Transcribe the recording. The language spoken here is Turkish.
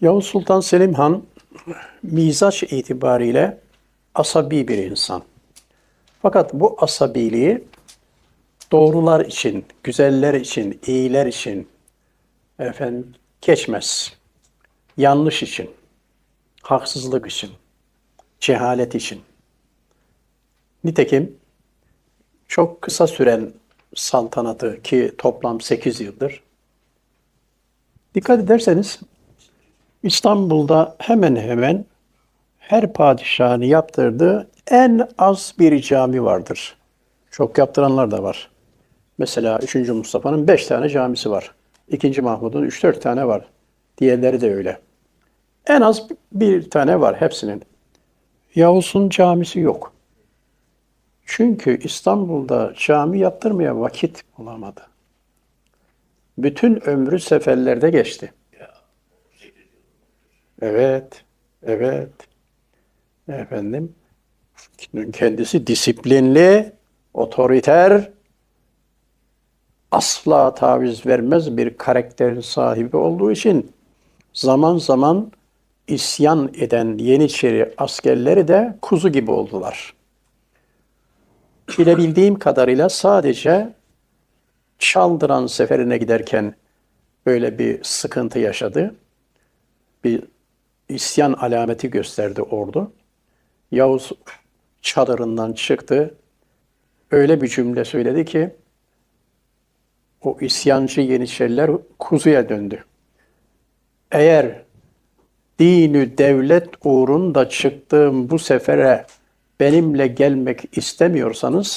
Yavuz Sultan Selim Han mizaç itibariyle asabi bir insan. Fakat bu asabiliği doğrular için, güzeller için, iyiler için efendim geçmez. Yanlış için, haksızlık için, cehalet için. Nitekim çok kısa süren saltanatı ki toplam 8 yıldır. Dikkat ederseniz İstanbul'da hemen hemen her padişahın yaptırdığı en az bir cami vardır. Çok yaptıranlar da var. Mesela 3. Mustafa'nın 5 tane camisi var. 2. Mahmud'un 3-4 tane var. Diğerleri de öyle. En az bir tane var hepsinin. Yavuz'un camisi yok. Çünkü İstanbul'da cami yaptırmaya vakit bulamadı. Bütün ömrü seferlerde geçti. Evet, evet. Efendim, kendisi disiplinli, otoriter, asla taviz vermez bir karakterin sahibi olduğu için zaman zaman isyan eden Yeniçeri askerleri de kuzu gibi oldular. Bilebildiğim kadarıyla sadece Çaldıran seferine giderken böyle bir sıkıntı yaşadı. Bir isyan alameti gösterdi ordu. Yavuz çadırından çıktı. Öyle bir cümle söyledi ki o isyancı Yeniçeriler kuzuya döndü. Eğer dinü devlet uğrunda çıktığım bu sefere benimle gelmek istemiyorsanız